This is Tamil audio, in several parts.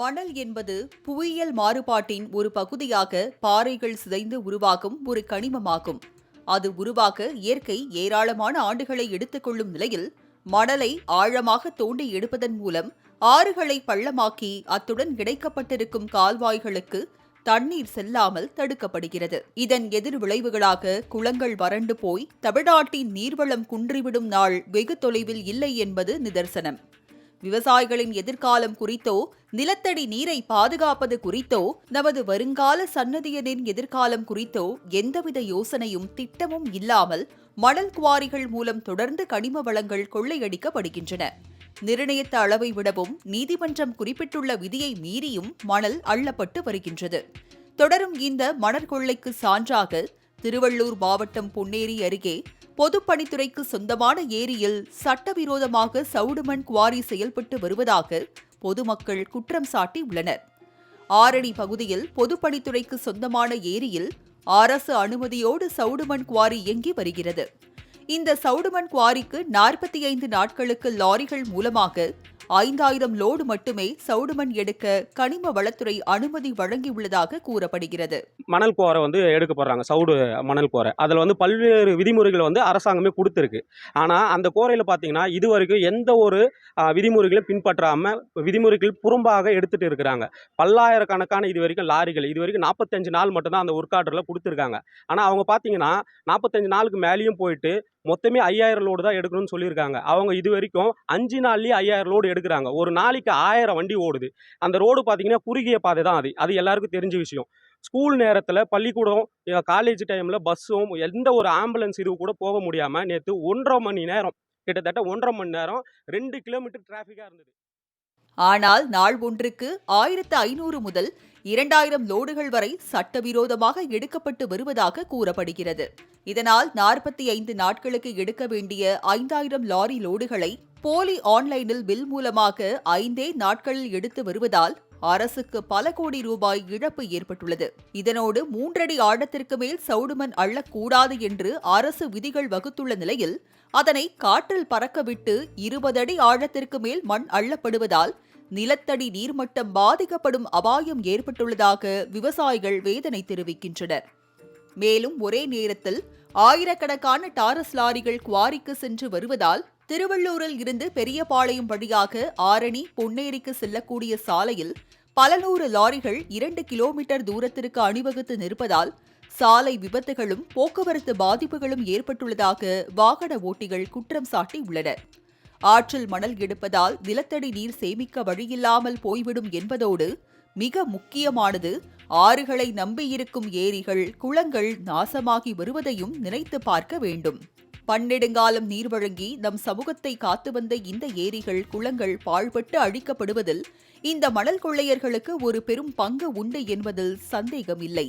மணல் என்பது புவியியல் மாறுபாட்டின் ஒரு பகுதியாக பாறைகள் சிதைந்து உருவாகும் ஒரு கனிமமாகும். அது உருவாக இயற்கை ஏராளமான ஆண்டுகளை எடுத்துக்கொள்ளும் நிலையில் மணலை ஆழமாக தோண்டி எடுப்பதன் மூலம் ஆறுகளை பள்ளமாக்கி அத்துடன் இணைக்கப்பட்டிருக்கும் கால்வாய்களுக்கு தண்ணீர் செல்லாமல் தடுக்கப்படுகிறது. இதன் எதிர் விளைவுகளாக குளங்கள் வறண்டு போய் தமிழ்நாட்டின் நீர்வளம் குன்றிவிடும் நாள் வெகு தொலைவில் இல்லை என்பது நிதர்சனம். விவசாயிகளின் எதிர்காலம் குறித்தோ நிலத்தடி நீரை பாதுகாப்பது குறித்தோ நமது வருங்கால சன்னதியரின் எதிர்காலம் குறித்தோ எந்தவித யோசனையும் திட்டமும் இல்லாமல் மணல் குவாரிகள் மூலம் தொடர்ந்து கனிம வளங்கள் கொள்ளையடிக்கப்படுகின்றன. நிர்ணயித்த அளவை விடவும் நீதிமன்றம் குறிப்பிட்டுள்ள விதியை மீறியும் மணல் அள்ளப்பட்டு வருகின்றது. தொடரும் இந்த மணற்கொள்ளைக்கு சான்றாக திருவள்ளூர் மாவட்டம் பொன்னேரி அருகே பொதுப்பணித்துறைக்கு சொந்தமான ஏரியில் சட்டவிரோதமாக சவுடுமண் குவாரி செயல்பட்டு வருவதாக பொதுமக்கள் குற்றம் சாட்டி உள்ளனர் ஆரணி பகுதியில் பொதுப்பணித்துறைக்கு சொந்தமான ஏரியில் அரசு அனுமதியோடு சவுடுமண் குவாரி இயங்கி வருகிறது. இந்த சவுடுமண் குவாரிக்கு நாற்பத்தி ஐந்து நாட்களுக்கு லாரிகள் மூலமாக ஐந்தாயிரம் லோடு மட்டுமே சவுடுமண் எடுக்க கனிம வளத்துறை அனுமதி வழங்கியுள்ளதாக கூறப்படுகிறது. மணல் கோரை வந்து எடுக்க போடுறாங்க சவுடு மணல் கோரை. அதில் வந்து பல்வேறு விதிமுறைகளை வந்து அரசாங்கமே கொடுத்துருக்கு. ஆனால் அந்த கோரையில் பார்த்தீங்கன்னா இது வரைக்கும் எந்த ஒரு விதிமுறைகளையும் பின்பற்றாமல் விதிமுறைகள் புறம்பாக எடுத்துட்டு இருக்கிறாங்க. பல்லாயிரக்கணக்கான இது வரைக்கும் லாரிகள் இது வரைக்கும் நாற்பத்தஞ்சு நாள் மட்டும்தான் அந்த ஒர்க் ஆர்டரில் கொடுத்துருக்காங்க. ஆனால் அவங்க பார்த்தீங்கன்னா நாற்பத்தஞ்சு நாளுக்கு மேலேயும் போயிட்டு மொத்தமே ஐயாயிரம் லோடு தான் எடுக்கணும்னு சொல்லியிருக்காங்க. அவங்க இது வரைக்கும் அஞ்சு நாள்லேயே ஐயாயிரம் லோடு எடுக்கிறாங்க. ஒரு நாளைக்கு ஆயிரம் வண்டி ஓடுது. அந்த ரோடு பார்த்தீங்கன்னா குறுகிய பாதை தான் அது. அது எல்லாருக்கும் தெரிஞ்ச விஷயம். ஸ்கூல் நேரத்தில் பள்ளிக்கூடம் காலேஜ் டைமில் பஸ்ஸும் எந்த ஒரு ஆம்புலன்ஸ் இது கூட போக முடியாமல் நேற்று ஒன்றரை மணி நேரம். கிட்டத்தட்ட ஒன்றரை மணி நேரம் ரெண்டு கிலோமீட்டர் டிராஃபிக்காக இருந்தது. ஆனால் நாள் ஒன்றுக்கு ஆயிரத்து ஐநூறு முதல் இரண்டாயிரம் லோடுகள் வரை சட்டவிரோதமாக எடுக்கப்பட்டு வருவதாக கூறப்படுகிறது. இதனால் நாற்பத்தி ஐந்து நாட்களுக்கு எடுக்க வேண்டிய ஐந்தாயிரம் லாரி லோடுகளை போலி ஆன்லைனில் பில் மூலமாக ஐந்தே நாட்களில் எடுத்து வருவதால் அரசுக்கு பல கோடி ரூபாய் இழப்பு ஏற்பட்டுள்ளது. இதனோடு மூன்றடி ஆழத்திற்கு மேல் சவுடுமண் அள்ளக்கூடாது என்று அரசு விதிகள் வகுத்துள்ள நிலையில் அதனை காற்றில் பறக்கவிட்டு இருபது அடி ஆழத்திற்கு மேல் மண் அள்ளப்படுவதால் நிலத்தடி நீர்மட்டம் பாதிக்கப்படும் அபாயம் ஏற்பட்டுள்ளதாக விவசாயிகள் வேதனை தெரிவிக்கின்றனர். மேலும் ஒரே நேரத்தில் ஆயிரக்கணக்கான டாரஸ் லாரிகள் குவாரிக்கு சென்று வருவதால் திருவள்ளூரில் இருந்து பெரியபாளையம் வழியாக ஆரணி பொன்னேரிக்கு செல்லக்கூடிய சாலையில் பல நூறு லாரிகள் இரண்டு கிலோமீட்டர் தூரத்திற்கு அணிவகுத்து நிற்பதால் சாலை விபத்துகளும் போக்குவரத்து பாதிப்புகளும் ஏற்பட்டுள்ளதாக வாகன ஓட்டிகள் குற்றம் சாட்டியுள்ளனர். ஆற்றில் மணல் எடுப்பதால் நிலத்தடி நீர் சேமிக்க வழியில்லாமல் போய்விடும் என்பதோடு மிக முக்கியமானது ஆறுகளை நம்பியிருக்கும் ஏரிகள் குளங்கள் நாசமாகி வருவதையும் நினைத்து பார்க்க வேண்டும். பன்னெடுங்காலம் நீர் வழங்கி நம் சமூகத்தை காத்து வந்த இந்த ஏரிகள் குளங்கள் பாழ்பட்டு அழிக்கப்படுவதில் இந்த மணல் கொள்ளையர்களுக்கு ஒரு பெரும் பங்கு உண்டு என்பதில் சந்தேகமில்லை.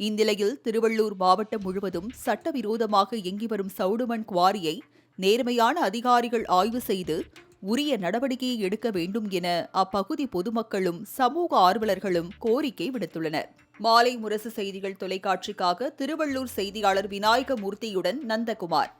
இந்நிலையில் திருவள்ளூர் மாவட்டம் முழுவதும் சட்டவிரோதமாக இயங்கி வரும் சவுடுமண் குவாரியை நேர்மையான அதிகாரிகள் ஆய்வு செய்து உரிய நடவடிக்கையை எடுக்க வேண்டும் என அப்பகுதி பொதுமக்களும் சமூக ஆர்வலர்களும் கோரிக்கை விடுத்துள்ளனர். மாலை முரசு செய்திகள் தொலைக்காட்சிக்காக திருவள்ளூர் செய்தியாளர் விநாயகமூர்த்தியுடன் நந்தகுமார்.